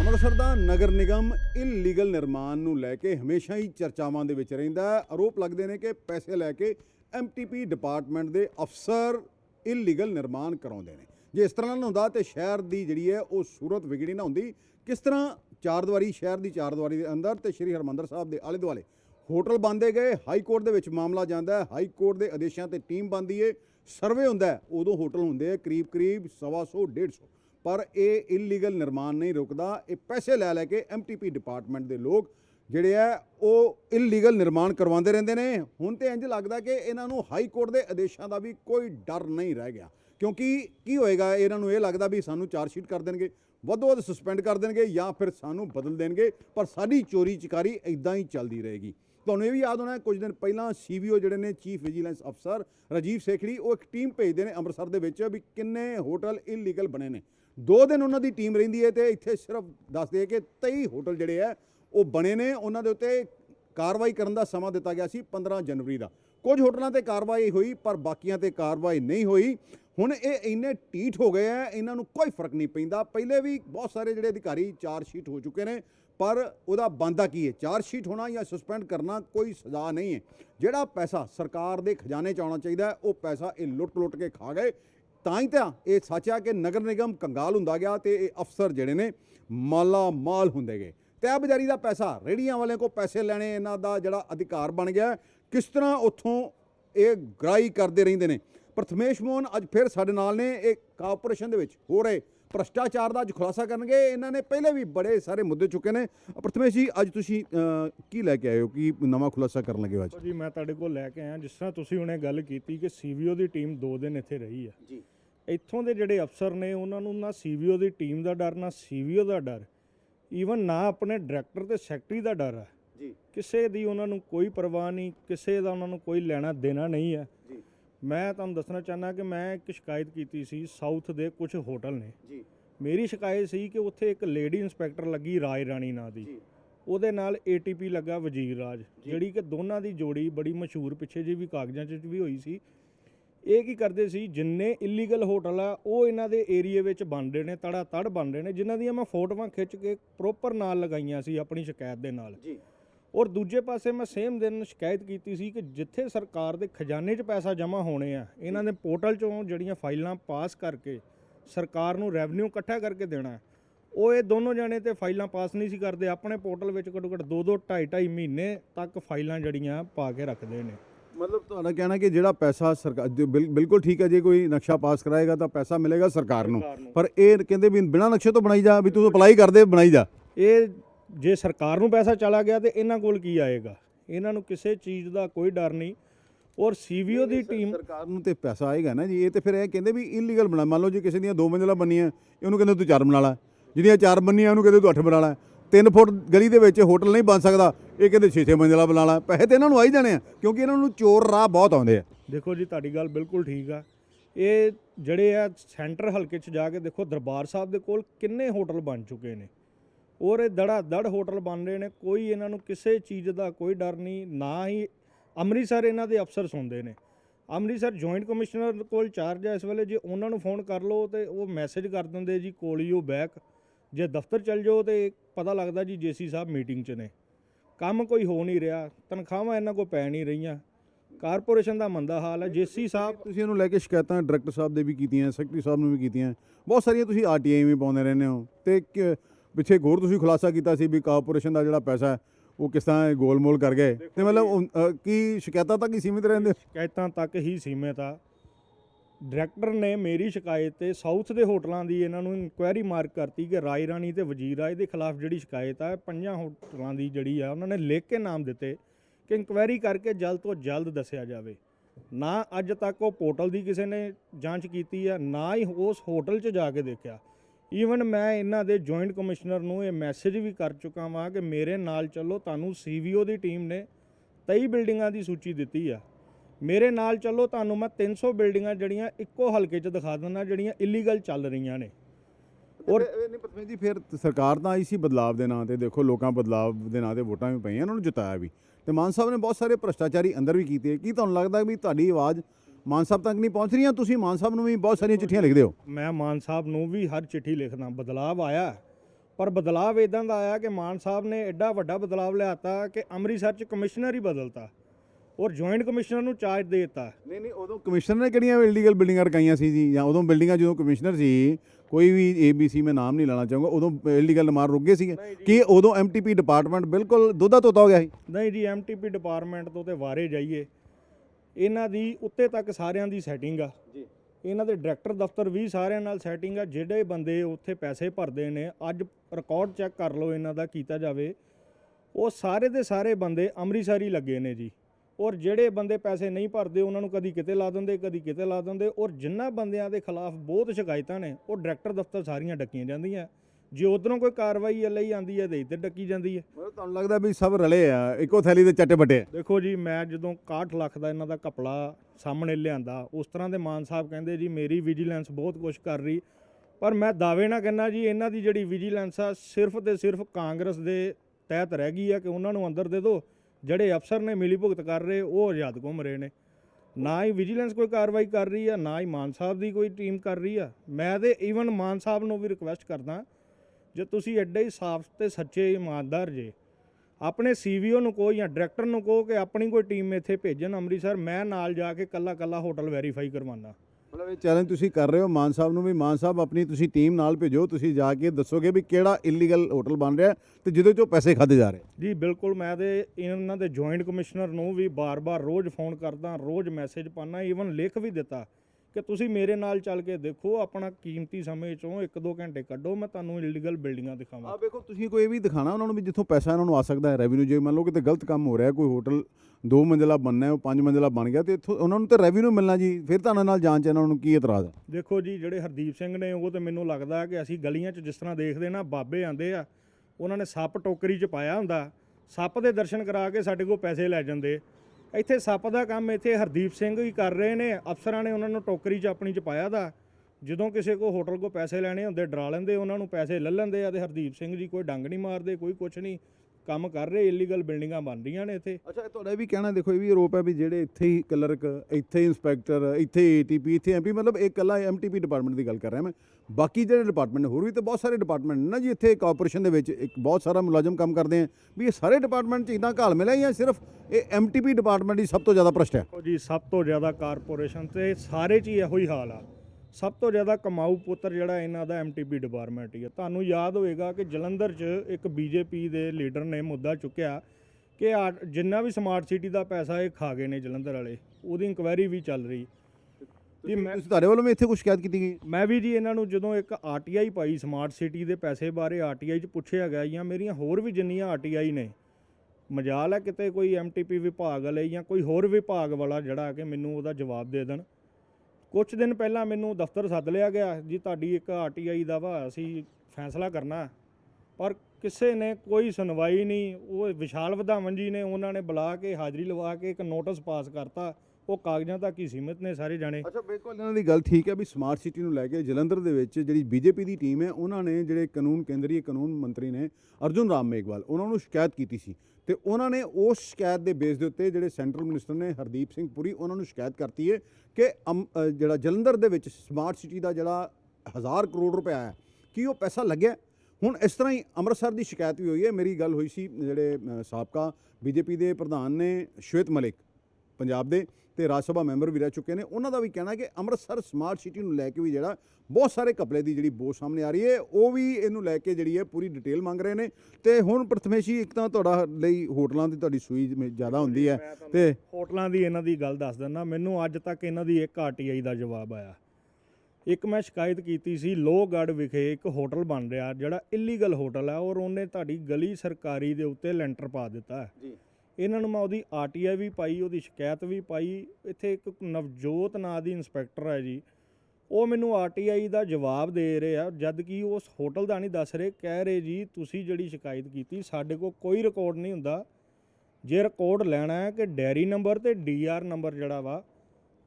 ਅੰਮ੍ਰਿਤਸਰ ਦਾ ਨਗਰ ਨਿਗਮ ਇਲੀਗਲ ਨਿਰਮਾਣ ਨੂੰ ਲੈ ਕੇ ਹਮੇਸ਼ਾ ਹੀ ਚਰਚਾਵਾਂ ਦੇ ਵਿੱਚ ਰਹਿੰਦਾ ਹੈ। ਆਰੋਪ ਲੱਗਦੇ ਨੇ ਕਿ ਪੈਸੇ ਲੈ ਕੇ ਐਮਟੀਪੀ ਡਿਪਾਰਟਮੈਂਟ ਦੇ ਅਫਸਰ ਇਲੀਗਲ ਨਿਰਮਾਣ ਕਰਾਉਂਦੇ ਨੇ। ਜੇ ਇਸ ਤਰ੍ਹਾਂ ਨਾਲ ਹੁੰਦਾ ਤੇ ਸ਼ਹਿਰ ਦੀ ਜਿਹੜੀ ਹੈ ਉਹ ਸੂਰਤ ਵਿਗੜੀ ਨਾ ਹੁੰਦੀ। ਕਿਸ ਤਰ੍ਹਾਂ ਚਾਰ ਦੀਵਾਰੀ ਸ਼ਹਿਰ ਦੀ ਚਾਰ ਦੀਵਾਰੀ ਦੇ ਅੰਦਰ ਤੇ ਸ਼੍ਰੀ ਹਰਮੰਦਰ ਸਾਹਿਬ ਦੇ ਆਲੇ ਦੁਆਲੇ ਹੋਟਲ ਬੰਦੇ ਗਏ ਹਾਈ ਕੋਰਟ ਦੇ ਵਿੱਚ ਮਾਮਲਾ ਜਾਂਦਾ ਹੈ। ਹਾਈ ਕੋਰਟ ਦੇ ਆਦੇਸ਼ਾਂ ਤੇ ਟੀਮ ਬੰਦੀ ਏ। ਸਰਵੇ ਹੁੰਦਾ ਉਦੋਂ ਹੋਟਲ ਹੁੰਦੇ ਆ, ਕਰੀਬ ਕਰੀਬ 125 150 ਪਰ ਇਹ ਇਲੀਗਲ ਨਿਰਮਾਣ ਨਹੀਂ ਰੁਕਦਾ, ਇਹ ਪੈਸੇ ਲੈ ਲੈ ਕੇ ਐਮਟੀਪੀ ਡਿਪਾਰਟਮੈਂਟ ਦੇ ਲੋਕ ਜਿਹੜੇ ਆ, ਉਹ ਇਲੀਗਲ ਨਿਰਮਾਣ ਕਰਵਾਉਂਦੇ ਰਹਿੰਦੇ ਨੇ। ਹੁਣ ਤੇ ਇੰਜ ਲੱਗਦਾ ਕਿ ਇਹਨਾਂ ਨੂੰ ਹਾਈ ਕੋਰਟ ਦੇ ਆਦੇਸ਼ਾਂ ਦਾ ਵੀ ਕੋਈ ਡਰ ਨਹੀਂ ਰਹਿ ਗਿਆ। ਕਿਉਂਕਿ ਕੀ ਹੋਏਗਾ, ਇਹਨਾਂ ਨੂੰ ਇਹ ਲੱਗਦਾ ਵੀ ਸਾਨੂੰ ਚਾਰਜ ਸ਼ੀਟ ਕਰ ਦੇਣਗੇ, ਵੱਧੋ ਵੱਧ ਸਸਪੈਂਡ ਕਰ ਦੇਣਗੇ ਜਾਂ ਫਿਰ ਸਾਨੂੰ ਬਦਲ ਦੇਣਗੇ, ਪਰ ਸਾਡੀ ਚੋਰੀ ਚਕਾਰੀ ਇਦਾਂ ਹੀ ਚੱਲਦੀ ਰਹੇਗੀ। ਤੁਹਾਨੂੰ ਇਹ ਵੀ ਯਾਦ ਹੋਣਾ ਕੁਝ ਦਿਨ ਪਹਿਲਾਂ ਸੀਵੀਓ ਜਿਹੜੇ ਨੇ ਚੀਫ ਵਿਜੀਲੈਂਸ ਅਫਸਰ ਰਾਜੀਵ ਸੇਖੜੀ, ਉਹ ਇੱਕ ਟੀਮ ਭੇਜਦੇ ਨੇ ਅੰਮ੍ਰਿਤਸਰ ਦੇ ਵਿੱਚ ਵੀ ਕਿੰਨੇ ਹੋਟਲ ਇਲੀਗਲ ਬਣੇ ਨੇ। ਦੋ ਦਿਨ ਉਹਨਾਂ ਦੀ ਟੀਮ ਰਹਿੰਦੀ ਹੈ ਤੇ ਇੱਥੇ ਸਿਰਫ ਦੱਸਦੇ ਕਿ 23 ਹੋਟਲ ਜਿਹੜੇ ਆ ਉਹ ਬਣੇ ਨੇ। ਉਹਨਾਂ ਦੇ ਉੱਤੇ ਕਾਰਵਾਈ ਕਰਨ ਦਾ ਸਮਾਂ ਦਿੱਤਾ ਗਿਆ ਸੀ 15 ਜਨਵਰੀ ਦਾ। ਕੁਝ ਹੋਟਲਾਂ ਤੇ ਕਾਰਵਾਈ ਹੋਈ, ਪਰ ਬਾਕੀਆਂ ਤੇ ਕਾਰਵਾਈ ਨਹੀਂ ਹੋਈ। ਹੁਣ ਇਹ ਇੰਨੇ ਢੀਠ ਹੋ ਗਏ ਆ ਇਹਨਾਂ ਨੂੰ ਕੋਈ ਫ਼ਰਕ ਨਹੀਂ ਪੈਂਦਾ। ਪਹਿਲੇ ਵੀ ਬਹੁਤ ਸਾਰੇ ਜਿਹੜੇ ਅਧਿਕਾਰੀ ਚਾਰਜ ਸ਼ੀਟ ਹੋ ਚੁੱਕੇ ਨੇ। ਪਰ ਉਹਦਾ ਬੰਦਾ ਕੀ ਹੈ? ਚਾਰਜ ਸ਼ੀਟ ਹੋਣਾ ਜਾਂ ਸਸਪੈਂਡ ਕਰਨਾ ਕੋਈ ਸਜ਼ਾ ਨਹੀਂ ਹੈ। ਜਿਹੜਾ ਪੈਸਾ ਸਰਕਾਰ ਦੇ ਖਜ਼ਾਨੇ 'ਚ ਆਉਣਾ ਚਾਹੀਦਾ ਉਹ ਪੈਸਾ ਇਹ ਲੁੱਟ-ਲੁੱਟ ਕੇ ਖਾ ਗਏ। ਤਾਂ ਹੀ ਤਾਂ ਇਹ ਸੱਚ ਆ ਕਿ ਨਗਰ ਨਿਗਮ ਕੰਗਾਲ ਹੁੰਦਾ ਗਿਆ ਤੇ ਇਹ ਅਫਸਰ ਜਿਹੜੇ ਨੇ ਮਾਲਾ ਮਾਲ ਹੁੰਦੇ ਗਏ। ਤੇ ਬਜ਼ਾਰੀ ਦਾ ਪੈਸਾ ਰੇੜੀਆਂ ਵਾਲਿਆਂ ਕੋ ਪੈਸੇ ਲੈਣੇ, ਇਹਨਾਂ ਦਾ ਜਿਹੜਾ ਅਧਿਕਾਰ ਬਣ ਗਿਆ ਕਿਸ ਤਰ੍ਹਾਂ ਉੱਥੋਂ ਇਹ ਗ੍ਰਾਈ ਕਰਦੇ ਰਹਿੰਦੇ ਨੇ? ਪ੍ਰਥਮੇਸ਼ ਮੋਹਨ ਅੱਜ ਫਿਰ ਸਾਡੇ ਨਾਲ ਨੇ, ਇਹ ਕਾਰਪੋਰੇਸ਼ਨ ਦੇ ਵਿੱਚ ਹੋ ਰਹੇ ਭ੍ਰਸ਼ਟਾਚਾਰ ਦਾ ਅੱਜ ਖੁਲਾਸਾ ਕਰਨਗੇ। ਇਹਨਾਂ ਨੇ ਪਹਿਲੇ ਵੀ ਬੜੇ ਸਾਰੇ ਮੁੱਦੇ ਚੁੱਕੇ ਨੇ। ਪ੍ਰਥਮੇਸ਼ ਜੀ ਅੱਜ ਤੁਸੀਂ ਕੀ ਲੈ ਕੇ ਆਏ ਹੋ? ਕੀ ਨਵਾਂ ਖੁਲਾਸਾ ਕਰਨ ਲੱਗੇ ਹੋ ਅੱਜ? ਜੀ ਮੈਂ ਤੁਹਾਡੇ ਕੋਲ ਲੈ ਕੇ ਆਇਆ। ਜਿਸ ਤਰ੍ਹਾਂ ਤੁਸੀਂ ਹੁਣੇ ਗੱਲ ਕੀਤੀ ਕਿ ਸੀਵੀਓ ਦੀ ਟੀਮ 2 ਦਿਨ ਇੱਥੇ ਰਹੀ ਆ। ਜੀ। ਇੱਥੋਂ ਦੇ ਜਿਹੜੇ ਅਫਸਰ ਨੇ ਉਹਨਾਂ ਨੂੰ ਨਾ ਸੀਵੀਓ ਦੀ ਟੀਮ ਦਾ ਡਰ ਨਾ ਸੀਵੀਓ ਦਾ ਡਰ। ਈਵਨ ਨਾ ਆਪਣੇ ਡਾਇਰੈਕਟਰ ਤੇ ਸੈਕਟਰੀ ਦਾ ਡਰ ਹੈ ਜੀ। ਕਿਸੇ ਦੀ ਉਹਨਾਂ ਨੂੰ ਕੋਈ ਪਰਵਾਹ ਨਹੀਂ ਕਿਸੇ ਦਾ ਉਹਨਾਂ ਨੂੰ ਕੋਈ ਲੈਣਾ ਦੇਣਾ ਨਹੀਂ ਹੈ ਮੈਂ ਤੁਹਾਨੂੰ ਦੱਸਣਾ ਚਾਹਨਾ ਕਿ ਮੈਂ ਇੱਕ ਸ਼ਿਕਾਇਤ ਕੀਤੀ ਸੀ ਸਾਊਥ ਦੇ ਕੁਝ ਹੋਟਲ ਨੇ। ਜੀ। ਮੇਰੀ ਸ਼ਿਕਾਇਤ ਸੀ ਕਿ ਉੱਥੇ ਇੱਕ ਲੇਡੀ ਇੰਸਪੈਕਟਰ ਲੱਗੀ ਰਾਜ ਰਾਣੀ ਨਾਂ ਦੀ। ਉਹਦੇ ਨਾਲ ਏਟੀਪੀ ਲੱਗਾ ਵਜ਼ੀਰ ਰਾਜ ਜਿਹੜੀ ਕਿ ਦੋਨਾਂ ਦੀ ਜੋੜੀ ਬੜੀ ਮਸ਼ਹੂਰ ਪਿੱਛੇ ਜੀ ਵੀ ਕਾਗਜ਼ਾਂ 'ਚ ਵੀ ਹੋਈ ਸੀ। ਇਹ ਕੀ ਕਰਦੇ ਸੀ ਜਿੰਨੇ ਇਲੀਗਲ ਹੋਟਲ ਆ ਉਹ ਇਹਨਾਂ ਦੇ ਏਰੀਏ ਵਿੱਚ ਬਣ ਰਹੇ ਨੇ ਤੜਾ ਤੜ ਬਣ ਰਹੇ ਨੇ ਜਿਨ੍ਹਾਂ ਦੀਆਂ ਮੈਂ ਫੋਟੋਆਂ ਖਿੱਚ ਕੇ ਪ੍ਰੋਪਰ ਨਾਲ ਲਗਾਈਆਂ ਸੀ ਆਪਣੀ ਸ਼ਿਕਾਇਤ ਦੇ ਨਾਲ। ਜੀ। ਔਰ ਦੂਜੇ ਪਾਸੇ ਮੈਂ ਸੇਮ ਦਿਨ ਸ਼ਿਕਾਇਤ ਕੀਤੀ ਸੀ ਕਿ ਜਿੱਥੇ ਸਰਕਾਰ ਦੇ ਖਜ਼ਾਨੇ 'ਚ ਪੈਸਾ ਜਮ੍ਹਾਂ ਹੋਣੇ ਆ ਇਹਨਾਂ ਦੇ ਪੋਰਟਲ 'ਚੋਂ ਜਿਹੜੀਆਂ ਫਾਈਲਾਂ ਪਾਸ ਕਰਕੇ ਸਰਕਾਰ ਨੂੰ ਰੈਵਨਿਊ ਇਕੱਠਾ ਕਰਕੇ ਦੇਣਾ ਉਹ ਇਹ ਦੋਨੋਂ ਜਾਣੇ ਤੇ ਫਾਈਲਾਂ ਪਾਸ ਨਹੀਂ ਸੀ ਕਰਦੇ ਆਪਣੇ ਪੋਰਟਲ ਵਿੱਚ ਘੱਟੋ ਘੱਟ 2-2 2.5 ਮਹੀਨੇ ਤੱਕ ਫਾਈਲਾਂ ਜਿਹੜੀਆਂ ਪਾ ਕੇ ਰੱਖਦੇ ਨੇ। ਮਤਲਬ ਤੁਹਾਡਾ ਕਹਿਣਾ ਕਿ ਜਿਹੜਾ ਪੈਸਾ ਸਰਕਾਰ ਬਿਲਕੁਲ ਠੀਕ ਹੈ ਜੇ ਕੋਈ ਨਕਸ਼ਾ ਪਾਸ ਕਰਾਏਗਾ ਤਾਂ ਪੈਸਾ ਮਿਲੇਗਾ ਸਰਕਾਰ ਨੂੰ। ਪਰ ਇਹ ਕਹਿੰਦੇ ਵੀ ਬਿਨਾਂ ਨਕਸ਼ੇ ਤੋਂ ਬਣਾਈ ਜਾ ਵੀ ਤੂੰ ਅਪਲਾਈ ਕਰਦੇ ਬਣਾਈ ਜਾ। ਇਹ ਜੇ ਸਰਕਾਰ ਨੂੰ ਪੈਸਾ ਚਲਾ ਗਿਆ ਤੇ ਇਹਨਾਂ ਕੋਲ ਕੀ ਆਏਗਾ? ਇਹਨਾਂ ਨੂੰ ਕਿਸੇ ਚੀਜ਼ ਦਾ ਕੋਈ ਡਰ ਨਹੀਂ। ਔਰ ਸੀਵੀਓ ਦੀ ਟੀਮ ਸਰਕਾਰ ਨੂੰ ਤੇ ਪੈਸਾ ਆਏਗਾ ਨਾ ਜੀ। ਇਹ ਤੇ ਫਿਰ ਇਹ ਕਹਿੰਦੇ ਵੀ ਇਲੀਗਲ ਬਣਾ। ਮੰਨ ਲਓ ਜੀ ਕਿਸੇ ਦੀਆਂ ਦੋ ਮੰਜ਼ਿਲਾ ਬਣੀਆਂ ਇਹਨੂੰ ਕਹਿੰਦੇ ਤੂੰ ਚਾਰ ਬਣਾ ਲੈ। ਜਿਹਦੀਆਂ ਚਾਰ ਬਣੀਆਂ ਉਹਨੂੰ ਕਹਿੰਦੇ ਤੂੰ ਅੱਠ ਬਣਾ ਲੈ। ਤਿੰਨ ਫੁੱਟ ਗਲੀ ਦੇ ਵਿੱਚ ਹੋਟਲ ਨਹੀਂ ਬਣ ਸਕਦਾ ਇਹ ਕਹਿੰਦੇ ਛੇ ਛੇ ਮੰਜ਼ਿਲਾ ਬਣਾ ਲੈ। ਪੈਸੇ ਤੇ ਇਹਨਾਂ ਨੂੰ ਆਈ ਜਾਣੇ ਆ ਕਿਉਂਕਿ ਇਹਨਾਂ ਨੂੰ ਚੋਰ ਰਾਹ ਬਹੁਤ ਆਉਂਦੇ ਆ। ਦੇਖੋ ਜੀ ਤੁਹਾਡੀ ਗੱਲ ਬਿਲਕੁਲ ਠੀਕ ਆ। ਇਹ ਜਿਹੜੇ ਆ ਸੈਂਟਰ ਹਲਕੇ 'ਚ ਜਾ ਕੇ ਦੇਖੋ ਦਰਬਾਰ ਸਾਹਿਬ ਦੇ ਕੋਲ ਕਿੰਨੇ ਹੋਟਲ ਬਣ ਚੁੱਕੇ ਨੇ। ਔਰ ਇਹ ਦੜਾ ਦੜ ਹੋਟਲ ਬਣ ਰਹੇ ਨੇ, ਕੋਈ ਇਹਨਾਂ ਨੂੰ ਕਿਸੇ ਚੀਜ਼ ਦਾ ਕੋਈ ਡਰ ਨਹੀਂ, ਨਾ ਹੀ ਅੰਮ੍ਰਿਤਸਰ ਇਹਨਾਂ ਦੇ ਅਫਸਰ ਸੁਣਦੇ ਨੇ। ਅੰਮ੍ਰਿਤਸਰ ਜੁਆਇੰਟ ਕਮਿਸ਼ਨਰ ਕੋਲ ਚਾਰਜ ਹੈ ਇਸ ਵੇਲੇ, ਜੇ ਉਹਨਾਂ ਨੂੰ ਫੋਨ ਕਰ ਲਓ ਤੇ ਉਹ ਮੈਸੇਜ ਕਰ ਦਿੰਦੇ ਜੀ ਕੋਲੀਓ ਬੈਕ ਜੇ ਦਫ਼ਤਰ ਚੱਲ ਜਾਓ ਤੇ ਪਤਾ ਲੱਗਦਾ ਜੀ ਜੇਸੀ ਸਾਹਿਬ ਮੀਟਿੰਗ 'ਚ ਨੇ। ਕੰਮ ਕੋਈ ਹੋ ਨਹੀਂ ਰਿਹਾ, ਤਨਖਾਹਾਂ ਇਹਨਾਂ ਕੋ ਪੈ ਨਹੀਂ ਰਹੀਆਂ, ਕਾਰਪੋਰੇਸ਼ਨ ਦਾ ਮੰਦਾ ਹਾਲ ਹੈ। ਜੇਸੀ ਸਾਹਿਬ ਤੁਸੀਂ ਇਹਨੂੰ ਲੈ ਕੇ ਸ਼ਿਕਾਇਤਾਂ ਡਾਇਰੈਕਟਰ ਸਾਹਿਬ ਦੇ ਵੀ ਕੀਤੀਆਂ, ਸੈਕਟਰੀ ਸਾਹਿਬ ਨੂੰ ਵੀ ਕੀਤੀਆਂ। ਬਹੁਤ ਸਾਰੀਆਂ ਤੁਸੀਂ ਆਰਟੀਆਈ ਵੀ ਪਾਉਂਦੇ ਰਹਿੰਦੇ ਹੋ ਤੇ ਇੱਕ ਪਿੱਛੇ ਹੋਰ ਤੁਸੀਂ ਖੁਲਾਸਾ ਕੀਤਾ ਸੀ ਵੀ ਕਾਰਪੋਰੇਸ਼ਨ ਦਾ ਜਿਹੜਾ ਪੈਸਾ ਹੈ ਉਹ ਕਿਸ ਤਰ੍ਹਾਂ ਗੋਲਮੋਲ ਕਰ ਗਏ? ਤੇ ਮਤਲਬ ਉਹ, ਅ, ਕੀ ਸ਼ਿਕਾਇਤਾਂ ਤੱਕ ਹੀ ਸੀਮਿਤ ਰਹਿੰਦੇ? ਸ਼ਿਕਾਇਤਾਂ ਤੱਕ ਹੀ ਸੀਮਿਤ ਆ। ਡਾਇਰੈਕਟਰ ਨੇ ਮੇਰੀ ਸ਼ਿਕਾਇਤ ਤੇ ਸਾਊਥ ਦੇ ਹੋਟਲਾਂ ਦੀ ਇਹਨਾਂ ਨੂੰ ਇਨਕੁਆਇਰੀ ਮਾਰਕ ਕਰਤੀ ਕਿ ਰਾਏ ਰਾਣੀ ਤੇ ਵਜ਼ੀਰ ਰਾਏ ਦੇ ਖਿਲਾਫ ਜਿਹੜੀ ਸ਼ਿਕਾਇਤ ਆ ਪੰਜਾਂ ਹੋਟਲਾਂ ਦੀ ਜਿਹੜੀ ਆ ਉਹਨਾਂ ਨੇ ਲਿਖ ਕੇ ਨਾਮ ਦਿੱਤੇ ਕਿ ਇਨਕੁਆਇਰੀ ਕਰਕੇ ਜਲਦ ਤੋਂ ਜਲਦ ਦੱਸਿਆ ਜਾਵੇ। ਨਾ ਅੱਜ ਤੱਕ ਉਹ ਪੋਰਟਲ ਦੀ ਕਿਸੇ ਨੇ ਜਾਂਚ ਕੀਤੀ ਆ ਨਾ ਹੀ ਉਸ ਹੋਟਲ 'ਚ ਜਾ ਕੇ ਦੇਖਿਆ। ਈਵਨ ਮੈਂ ਇਹਨਾਂ ਦੇ ਜੁਆਇੰਟ ਕਮਿਸ਼ਨਰ ਨੂੰ ਇਹ ਮੈਸੇਜ ਵੀ ਕਰ ਚੁੱਕਾ ਵਾਂ ਕਿ ਮੇਰੇ ਨਾਲ ਚੱਲੋ ਤੁਹਾਨੂੰ ਸੀਵੀਓ ਦੀ ਟੀਮ ਨੇ 23 ਬਿਲਡਿੰਗਾਂ ਦੀ ਸੂਚੀ ਦਿੱਤੀ ਆ। ਮੇਰੇ ਨਾਲ ਚੱਲੋ ਤੁਹਾਨੂੰ ਮੈਂ 300 ਬਿਲਡਿੰਗਾਂ ਜਿਹੜੀਆਂ ਇੱਕੋ ਹਲਕੇ 'ਚ ਦਿਖਾ ਦਿੰਦਾ ਜਿਹੜੀਆਂ ਇਲੀਗਲ ਚੱਲ ਰਹੀਆਂ ਨੇ। ਔਰ ਨਹੀਂ ਪਤਮੇ ਜੀ ਫਿਰ ਸਰਕਾਰ ਤਾਂ ਆਈ ਸੀ ਬਦਲਾਵ ਦੇ ਨਾਂ ਤੇ। ਦੇਖੋ ਲੋਕਾਂ ਬਦਲਾਵ ਦੇ ਨਾਂ ਤੇ ਵੋਟਾਂ ਵੀ ਪਈਆਂ ਉਹਨਾਂ ਨੂੰ ਜਿਤਾਇਆ ਵੀ। ਤੇ ਮਾਨ ਸਾਹਿਬ ਨੇ ਬਹੁਤ ਸਾਰੇ ਭ੍ਰਸ਼ਟਾਚਾਰੀ ਅੰਦਰ ਵੀ ਕੀਤੇ ਕੀ ਤੁਹਾਨੂੰ ਲੱਗਦਾ ਵੀ ਤੁਹਾਡੀ ਆਵਾਜ਼ ਮਾਨ ਸਾਹਿਬ ਤੱਕ ਨਹੀਂ ਪਹੁੰਚ ਰਹੀਆਂ ਤੁਸੀਂ ਮਾਨ ਸਾਹਿਬ ਨੂੰ ਵੀ ਬਹੁਤ ਸਾਰੀਆਂ ਚਿੱਠੀਆਂ ਲਿਖਦੇ ਹੋ ਮੈਂ ਮਾਨ ਸਾਹਿਬ ਨੂੰ ਵੀ ਹਰ ਚਿੱਠੀ ਲਿਖਦਾ ਬਦਲਾਵ ਆਇਆ। ਪਰ ਬਦਲਾਵ ਇਦਾਂ ਦਾ ਆਇਆ ਕਿ ਮਾਨ ਸਾਹਿਬ ਨੇ ਐਡਾ ਵੱਡਾ ਬਦਲਾਵ ਲਿਆਤਾ ਕਿ ਅੰਮ੍ਰਿਤਸਰ 'ਚ ਕਮਿਸ਼ਨਰ ਹੀ ਬਦਲਤਾ ਔਰ ਜੁਆਇੰਟ ਕਮਿਸ਼ਨਰ ਨੂੰ ਚਾਰਜ ਦੇ ਦਿੱਤਾ। ਨਹੀਂ ਨਹੀਂ ਉਦੋਂ ਕਮਿਸ਼ਨਰ ਨੇ ਕਿਹੜੀਆਂ ਇਲੀਗਲ ਬਿਲਡਿੰਗਾਂ ਰਕਾਈਆਂ ਸੀ ਜੀ? ਜਾਂ ਉਦੋਂ ਬਿਲਡਿੰਗਾਂ ਜਦੋਂ ਕਮਿਸ਼ਨਰ ਸੀ ਕੋਈ ਵੀ ਏਬੀਸੀ ਮੈਂ ਨਾਮ ਨਹੀਂ ਲੈਣਾ ਚਾਹੂੰਗਾ ਉਦੋਂ ਇਲੀਗਲ ਮਾਰ ਰੁਕ ਗਏ ਸੀਗੇ। ਕਿ ਉਦੋਂ ਐਮਟੀਪੀ ਡਿਪਾਰਟਮੈਂਟ ਬਿਲਕੁਲ ਦੁੱਧਾ ਤੋਤਾ ਹੋ ਗਿਆ ਸੀ? ਨਹੀਂ ਜੀ ਐਮਟੀਪੀ ਡਿਪਾਰਟਮੈਂਟ ਤੋਂ ਤੇ ਵਾਰੇ ਜਾਈਏ। ਇਹਨਾਂ ਦੀ ਉੱਤੇ ਤੱਕ ਸਾਰਿਆਂ ਦੀ ਸੈਟਿੰਗ ਆ। ਜੀ। ਇਹਨਾਂ ਦੇ ਡਾਇਰੈਕਟਰ ਦਫ਼ਤਰ ਵੀ ਸਾਰਿਆਂ ਨਾਲ ਸੈਟਿੰਗ ਆ ਜਿਹੜੇ ਬੰਦੇ ਉੱਥੇ ਪੈਸੇ ਭਰਦੇ ਨੇ ਅੱਜ ਰਿਕਾਰਡ ਚੈੱਕ ਕਰ ਲਓ ਇਹਨਾਂ ਦਾ ਕੀਤਾ ਜਾਵੇ ਉਹ ਸਾਰੇ ਦੇ ਸਾਰੇ ਬੰਦੇ ਅੰਮ੍ਰਿਤਸਰ ਹੀ ਲੱਗੇ ਨੇ ਜੀ। ਔਰ ਜਿਹੜੇ ਬੰਦੇ ਪੈਸੇ ਨਹੀਂ ਭਰਦੇ ਉਹਨਾਂ ਨੂੰ ਕਦੀ ਕਿਤੇ ਲਾ ਦਿੰਦੇ ਕਦੀ ਕਿਤੇ ਲਾ ਦਿੰਦੇ ਔਰ ਜਿਨ੍ਹਾਂ ਬੰਦਿਆਂ ਦੇ ਖਿਲਾਫ ਬਹੁਤ ਸ਼ਿਕਾਇਤਾਂ ਨੇ ਉਹ ਡਾਇਰੈਕਟਰ ਦਫ਼ਤਰ ਸਾਰੀਆਂ ਡੱਕੀਆਂ ਜਾਂਦੀਆਂ। ਜੇ ਉਧਰੋਂ ਕੋਈ ਕਾਰਵਾਈ ਲਈ ਆਂਦੀ ਹੈ ਤੇ ਇੱਧਰ ਡੱਕੀ ਜਾਂਦੀ ਹੈ ਮਤਲਬ ਤੁਹਾਨੂੰ ਲੱਗਦਾ ਵੀ ਸਭ ਰਲੇ ਆ ਇੱਕੋ ਥੈਲੀ ਦੇ ਚੱਟੇ ਬੱਟੇ ਦੇਖੋ ਜੀ ਮੈਂ ਜਦੋਂ 61 ਲੱਖ ਦਾ ਇਹਨਾਂ ਦਾ ਕਪੜਾ ਸਾਹਮਣੇ ਲਿਆਂਦਾ ਉਸ ਤਰ੍ਹਾਂ ਦੇ ਮਾਨ ਸਾਹਿਬ ਕਹਿੰਦੇ ਜੀ ਮੇਰੀ ਵਿਜੀਲੈਂਸ ਬਹੁਤ ਕੁਝ ਕਰ ਰਹੀ। ਪਰ ਮੈਂ ਦਾਅਵੇ ਨਾਲ ਕਹਿੰਦਾ ਜੀ ਇਹਨਾਂ ਦੀ ਜਿਹੜੀ ਵਿਜੀਲੈਂਸ ਆ ਸਿਰਫ ਤੇ ਸਿਰਫ ਕਾਂਗਰਸ ਦੇ ਤਹਿਤ ਰਹਿ ਗਈ ਆ ਕਿ ਉਹਨਾਂ ਨੂੰ ਅੰਦਰ ਦੇ ਦਿਓ ਜਿਹੜੇ ਅਫਸਰ ਨੇ ਮਿਲੀ ਭੁਗਤ ਕਰ ਰਹੇ ਉਹ ਆਜ਼ਾਦ ਘੁੰਮ ਰਹੇ ਨੇ। ਨਾ ਹੀ ਵਿਜੀਲੈਂਸ ਕੋਈ ਕਾਰਵਾਈ ਕਰ ਰਹੀ ਆ ਨਾ ਹੀ ਮਾਨ ਸਾਹਿਬ ਦੀ ਕੋਈ ਟੀਮ ਕਰ ਰਹੀ ਆ। ਮੈਂ ਤੇ ਈਵਨ ਮਾਨ ਸਾਹਿਬ ਨੂੰ ਵੀ ਰਿਕਵੈਸਟ ਕਰਦਾ ਜੇ ਤੁਸੀਂ ਐਡੇ ਹੀ ਸਾਫ਼ ਤੇ ਸੱਚੇ ਇਮਾਨਦਾਰ ਜੇ ਆਪਣੇ ਸੀਵੀਓ ਨੂੰ ਕਹੋ ਜਾਂ ਡਾਇਰੈਕਟਰ ਨੂੰ ਕਹੋ ਕਿ ਆਪਣੀ ਕੋਈ ਟੀਮ ਇੱਥੇ ਭੇਜਣ ਅੰਮ੍ਰਿਤਸਰ ਮੈਂ ਨਾਲ ਜਾ ਕੇ ਕੱਲਾ ਕੱਲਾ ਹੋਟਲ ਵੈਰੀਫਾਈ ਕਰਵਾਉਣਾ ਮਤਲਬ ਇਹ ਚੈਲੰਜ ਤੁਸੀਂ ਕਰ ਰਹੇ ਹੋ ਮਾਨ ਸਾਹਿਬ ਨੂੰ ਵੀ ਮਾਨ ਸਾਹਿਬ ਆਪਣੀ ਤੁਸੀਂ ਟੀਮ ਨਾਲ ਭੇਜੋ ਤੁਸੀਂ ਜਾ ਕੇ ਦੱਸੋਗੇ ਵੀ ਕਿਹੜਾ ਇਲੀਗਲ ਹੋਟਲ ਬਣ ਰਿਹਾ ਤੇ ਜਿਹਦੇ ਚੋਂ ਪੈਸੇ ਖਾਦੇ ਜਾ ਰਹੇ। ਜੀ ਬਿਲਕੁਲ ਮੈਂ ਤੇ ਇਹਨਾਂ ਦੇ ਜੁਆਇੰਟ ਕਮਿਸ਼ਨਰ ਨੂੰ ਵੀ ਬਾਰ-ਬਾਰ ਰੋਜ਼ ਫੋਨ ਕਰਦਾ ਰੋਜ਼ ਮੈਸੇਜ ਪਾਣਾ ਈਵਨ ਲਿਖ ਵੀ ਦਿੱਤਾ। ਕਿ ਤੁਸੀਂ ਮੇਰੇ ਨਾਲ ਚੱਲ ਕੇ ਦੇਖੋ ਆਪਣਾ ਕੀਮਤੀ ਸਮੇਂ ਚੋਂ 1-2 ਘੰਟੇ ਕੱਢੋ ਮੈਂ ਤੁਹਾਨੂੰ ਇਲੀਗਲ ਬਿਲਡਿੰਗਾਂ ਦਿਖਾਵਾਂ। ਆ ਵੇਖੋ ਤੁਸੀਂ ਕੋਈ ਇਹ ਵੀ ਦਿਖਾਣਾ ਉਹਨਾਂ ਨੂੰ ਵੀ ਜਿੱਥੋਂ ਪੈਸਾ ਇਹਨਾਂ ਨੂੰ ਆ ਸਕਦਾ ਹੈ ਰੈਵਨਿਊ ਜੇ ਮੰਨ ਲਓ ਕਿਤੇ ਗਲਤ ਕੰਮ ਹੋ ਰਿਹਾ ਕੋਈ ਹੋਟਲ ਦੋ ਮੰਜ਼ਿਲਾ ਬਣਨਾ ਹੈ ਉਹ ਪੰਜ ਮੰਜ਼ਿਲਾ ਬਣ ਗਿਆ ਤੇ ਇੱਥੋਂ ਉਹਨਾਂ ਨੂੰ ਤਾਂ ਰੈਵਨਿਊ ਮਿਲਣਾ ਜੀ ਫਿਰ ਤਾਂ ਨਾਲ ਜਾਂਚ ਇਹਨਾਂ ਨੂੰ ਕੀ ਇਤਰਾਜ਼ ਹੈ? ਦੇਖੋ ਜੀ ਜਿਹੜੇ ਹਰਦੀਪ ਸਿੰਘ ਨੇ ਉਹ ਤੇ ਮੈਨੂੰ ਲੱਗਦਾ ਕਿ ਅਸੀਂ ਗਲੀਆਂ 'ਚ ਜਿਸ ਤਰ੍ਹਾਂ ਦੇਖਦੇ ਨਾ ਬਾਬੇ ਆਂਦੇ ਆ ਉਹਨਾਂ ਨੇ ਸੱਪ ਟੋਕਰੀ 'ਚ ਪਾਇਆ ਹੁੰਦਾ ਸੱਪ ਦੇ ਦਰਸ਼ਨ ਕਰਾ ਕੇ ਸਾਡੇ ਕੋਲ ਪੈਸੇ ਲੈ ਜਾਂਦੇ ਇੱਥੇ ਸੱਪ ਦਾ ਕੰਮ ਇੱਥੇ ਹਰਦੀਪ ਸਿੰਘ ਹੀ ਕਰ ਰਹੇ ਨੇ। ਅਫਸਰਾਂ ਨੇ ਉਹਨਾਂ ਨੂੰ ਟੋਕਰੀ 'ਚ ਆਪਣੀ 'ਚ ਪਾਇਆ ਦਾ। ਜਦੋਂ ਕਿਸੇ ਕੋ ਹੋਟਲ ਕੋ ਪੈਸੇ ਲੈਣੇ ਹੁੰਦੇ, ਡਰਾ ਲੈਂਦੇ, ਉਹਨਾਂ ਨੂੰ ਪੈਸੇ ਲੈ ਲੈਂਦੇ ਆ ਤੇ ਹਰਦੀਪ ਸਿੰਘ ਜੀ ਕੋਈ ਡੰਗ ਨਹੀਂ ਮਾਰਦੇ, ਕੋਈ ਕੁਛ ਨਹੀਂ। ਕੰਮ ਕਰ ਰਹੇ ਇਲੀਗਲ ਬਿਲਡਿੰਗਾਂ ਬਣ ਰਹੀਆਂ ਨੇ ਇੱਥੇ। ਅੱਛਾ ਇਹ ਤੁਹਾਡਾ ਵੀ ਕਹਿਣਾ ਦੇਖੋ ਇਹ ਵੀ ਆਰੋਪ ਹੈ ਵੀ ਜਿਹੜੇ ਇੱਥੇ ਹੀ ਕਲਰਕ ਇੱਥੇ ਇੰਸਪੈਕਟਰ ਇੱਥੇ ਏਟੀਪੀ ਇੱਥੇ ਐਮਪੀ ਮਤਲਬ ਇਹ ਕੱਲਾ ਐਮਟੀਪੀ ਡਿਪਾਰਟਮੈਂਟ ਦੀ ਗੱਲ ਕਰ ਰਿਹਾ ਮੈਂ। ਬਾਕੀ ਜਿਹੜੇ ਡਿਪਾਰਟਮੈਂਟ ਨੇ ਹੋਰ ਵੀ ਤੇ ਬਹੁਤ ਸਾਰੇ ਡਿਪਾਰਟਮੈਂਟ ਨੇ ਨਾ ਜੀ ਇੱਥੇ ਕਾਰਪੋਰੇਸ਼ਨ ਦੇ ਵਿੱਚ ਇੱਕ ਬਹੁਤ ਸਾਰਾ ਮੁਲਾਜ਼ਮ ਕੰਮ ਕਰਦੇ ਆ। ਵੀ ਇਹ ਸਾਰੇ ਡਿਪਾਰਟਮੈਂਟ 'ਚ ਇਦਾਂ ਘਾਲ ਮਿਲਿਆ ਜਾਂ ਸਿਰਫ ਇਹ ਐਮਟੀਪੀ ਡਿਪਾਰਟਮੈਂਟ ਹੀ ਸਭ ਤੋਂ ਜ਼ਿਆਦਾ ਭ੍ਰਸ਼ਟ ਹੈ? ਜੀ ਸਭ ਤੋਂ ਜ਼ਿਆਦਾ ਕਾਰਪੋਰੇਸ਼ਨ ਤੇ ਸਾਰੇ 'ਚ ਹੀ ਇਹੋ ਹੀ ਹਾਲ ਆ। ਸਭ ਤੋਂ ਜ਼ਿਆਦਾ ਕਮਾਊ ਪੁੱਤਰ ਜਿਹੜਾ ਇਹਨਾਂ ਦਾ ਐਮਟੀਪੀ ਡਿਪਾਰਟਮੈਂਟ ਹੀ ਆ। ਤੁਹਾਨੂੰ ਯਾਦ ਹੋਵੇਗਾ ਕਿ ਜਲੰਧਰ 'ਚ ਇੱਕ ਬੀਜੇਪੀ ਦੇ ਲੀਡਰ ਨੇ ਮੁੱਦਾ ਚੁੱਕਿਆ ਕਿ ਜਿੰਨਾ ਵੀ ਸਮਾਰਟ ਸਿਟੀ ਦਾ ਪੈਸਾ ਇਹ ਖਾ ਗਏ ਨੇ ਜਲੰਧਰ ਵਾਲੇ ਉਹਦੀ ਇਨਕੁਆਇਰੀ ਵੀ ਚੱਲ ਰਹੀ। ਜੀ ਮੈਂ ਤੁਹਾਡੇ ਵੱਲੋਂ ਵੀ ਇੱਥੇ ਕੁਝ ਸ਼ਿਕਾਇਤ ਕੀਤੀ ਗਈ? ਮੈਂ ਵੀ ਜੀ ਇਹਨਾਂ ਨੂੰ ਜਦੋਂ ਇੱਕ ਆਰਟੀਆਈ ਪਾਈ ਸਮਾਰਟ ਸਿਟੀ ਦੇ ਪੈਸੇ ਬਾਰੇ ਆਰਟੀਆਈ 'ਚ ਪੁੱਛਿਆ ਗਿਆ ਜਾਂ ਮੇਰੀਆਂ ਹੋਰ ਵੀ ਜਿੰਨੀਆਂ ਆਰਟੀਆਈ ਨੇ ਮਜਾਲ ਹੈ ਕਿਤੇ ਕੋਈ ਐਮਟੀਪੀ ਵਿਭਾਗ ਵਾਲੇ ਜਾਂ ਕੋਈ ਹੋਰ ਵਿਭਾਗ ਵਾਲਾ ਜਿਹੜਾ ਕੇ ਮੈਨੂੰ ਉਹਦਾ ਜਵਾਬ ਦੇ ਦੇਣ। ਕੁਝ ਦਿਨ ਪਹਿਲਾਂ ਮੈਨੂੰ ਦਫ਼ਤਰ ਸੱਦ ਲਿਆ ਗਿਆ ਜੀ, ਤੁਹਾਡੀ ਇੱਕ ਆਰਟੀਆਈ ਦਾ ਵਾ, ਅਸੀਂ ਫੈਸਲਾ ਕਰਨਾ। ਪਰ ਕਿਸੇ ਨੇ ਕੋਈ ਸੁਣਵਾਈ ਨਹੀਂ, ਉਹ ਵਿਸ਼ਾਲ ਵਧਾਵਨ ਜੀ ਨੇ, ਉਹਨਾਂ ਨੇ ਬੁਲਾ ਕੇ, ਹਾਜ਼ਰੀ ਲਵਾ ਕੇ ਇੱਕ ਨੋਟਿਸ ਪਾਸ ਕਰਤਾ। ਉਹ ਕਾਗਜ਼ਾਂ ਤੱਕ ਹੀ ਸੀਮਿਤ ਨੇ ਸਾਰੇ ਜਾਣੇ। ਅੱਛਾ, ਬਿਲਕੁਲ, ਇਹਨਾਂ ਦੀ ਗੱਲ ਠੀਕ ਹੈ ਵੀ ਸਮਾਰਟ ਸਿਟੀ ਨੂੰ ਲੈ ਕੇ ਜਲੰਧਰ ਦੇ ਵਿੱਚ ਜਿਹੜੀ ਬੀਜੇਪੀ ਦੀ ਟੀਮ ਹੈ, ਉਹਨਾਂ ਨੇ ਜਿਹੜੇ ਕਾਨੂੰਨ ਕੇਂਦਰੀ ਕਾਨੂੰਨ ਮੰਤਰੀ ਨੇ ਅਰਜੁਨ ਰਾਮ ਮੇਗਵਾਲ ਉਹਨਾਂ ਨੂੰ ਸ਼ਿਕਾਇਤ ਕੀਤੀ ਸੀ। ਤੇ ਉਹਨਾਂ ਨੇ ਉਸ ਸ਼ਿਕਾਇਤ ਦੇ ਬੇਸ ਦੇ ਉੱਤੇ ਜਿਹੜੇ ਸੈਂਟਰਲ ਮਿਨਿਸਟਰ ਨੇ ਹਰਦੀਪ ਸਿੰਘ ਪੁਰੀ ਉਹਨਾਂ ਨੂੰ ਸ਼ਿਕਾਇਤ ਕਰਤੀ ਹੈ ਕਿ ਅਮ- ਜਿਹੜਾ ਜਲੰਧਰ ਦੇ ਵਿੱਚ ਸਮਾਰਟ ਸਿਟੀ ਦਾ ਜਿਹੜਾ ਹਜ਼ਾਰ ਕਰੋੜ ਰੁਪਏ ਹੈ ਕੀ ਉਹ ਪੈਸਾ ਲੱਗਿਆ? ਹੁਣ ਇਸ ਤਰ੍ਹਾਂ ਹੀ ਅੰਮ੍ਰਿਤਸਰ ਦੀ ਸ਼ਿਕਾਇਤ ਵੀ ਹੋਈ ਹੈ ਮੇਰੀ ਗੱਲ ਹੋਈ ਸੀ ਜਿਹੜੇ ਅ, ਸਾਬਕਾ ਬੀਜੇਪੀ ਦੇ ਪ੍ਰਧਾਨ ਨੇ ਸ਼ਵੇਤ ਮਲਿਕ। ਪੰਜਾਬ ਦੇ ਤੇ ਰਾਜ ਸਭਾ ਮੈਂਬਰ ਵੀ ਰਹਿ ਚੁੱਕੇ ਨੇ। ਉਹਨਾਂ ਦਾ ਵੀ ਕਹਿਣਾ ਕਿ ਅੰਮ੍ਰਿਤਸਰ ਸਮਾਰਟ ਸਿਟੀ ਨੂੰ ਲੈ ਕੇ ਵੀ ਜਿਹੜਾ ਬਹੁਤ ਸਾਰੇ ਕਪਲੇ ਦੀ ਜਿਹੜੀ ਬੋਝ ਸਾਹਮਣੇ ਆ ਰਹੀ ਹੈ ਉਹ ਵੀ ਇਹਨੂੰ ਲੈ ਕੇ ਜਿਹੜੀ ਹੈ ਪੂਰੀ ਡਿਟੇਲ ਮੰਗ ਰਹੇ ਨੇ। ਤੇ ਹੁਣ ਪ੍ਰਥਮੇਸ਼ੀ ਇੱਕ ਤਾਂ ਤੁਹਾਡਾ ਲਈ ਹੋਟਲਾਂ ਦੀ ਤੁਹਾਡੀ ਸੂਈ ਜ਼ਿਆਦਾ ਹੁੰਦੀ ਹੈ ਤੇ ਹੋਟਲਾਂ ਦੀ ਇਹਨਾਂ ਦੀ ਗੱਲ ਦੱਸ ਦਿੰਦਾ। ਮੈਨੂੰ ਅੱਜ ਤੱਕ ਇਹਨਾਂ ਦੀ ਇੱਕ ਆਰਟੀਆਈ ਦਾ ਜਵਾਬ ਆਇਆ। ਇੱਕ ਮੈਂ ਸ਼ਿਕਾਇਤ ਕੀਤੀ ਸੀ ਲੋਹਗੜ੍ਹ ਵਿਖੇ ਇੱਕ ਹੋਟਲ ਬਣ ਰਿਹਾ ਜਿਹੜਾ ਇਲੀਗਲ ਹੋਟਲ ਹੈ ਔਰ ਉਹਨੇ ਤੁਹਾਡੀ ਗਲੀ ਸਰਕਾਰੀ ਦੇ ਉੱਤੇ ਲੈਂਟਰ ਪਾ ਦਿੱਤਾ ਹੈ। ਜੀ। ਇਹਨਾਂ ਨੂੰ ਮੈਂ ਉਹਦੀ ਆਰਟੀਆਈ ਵੀ ਪਾਈ ਉਹਦੀ ਸ਼ਿਕਾਇਤ ਵੀ ਪਾਈ। ਇੱਥੇ ਇੱਕ ਨਵਜੋਤ ਨਾਂ ਦੀ ਇੰਸਪੈਕਟਰ ਹੈ ਜੀ। ਉਹ ਮੈਨੂੰ ਆਰਟੀਆਈ ਦਾ ਜਵਾਬ ਦੇ ਰਹੇ ਆ ਜਦ ਕਿ ਉਸ ਹੋਟਲ ਦਾ ਨਹੀਂ ਦੱਸ ਰਹੇ ਕਹਿ ਰਹੇ ਜੀ ਤੁਸੀਂ ਜਿਹੜੀ ਸ਼ਿਕਾਇਤ ਕੀਤੀ ਸਾਡੇ ਕੋਲ ਕੋਈ ਰਿਕਾਰਡ ਨਹੀਂ ਹੁੰਦਾ। ਜੇ ਰਿਕਾਰਡ ਲੈਣਾ ਹੈ ਕਿ ਡੈਰੀ ਨੰਬਰ ਤੇ ਡੀਆਰ ਨੰਬਰ ਜਿਹੜਾ ਵਾ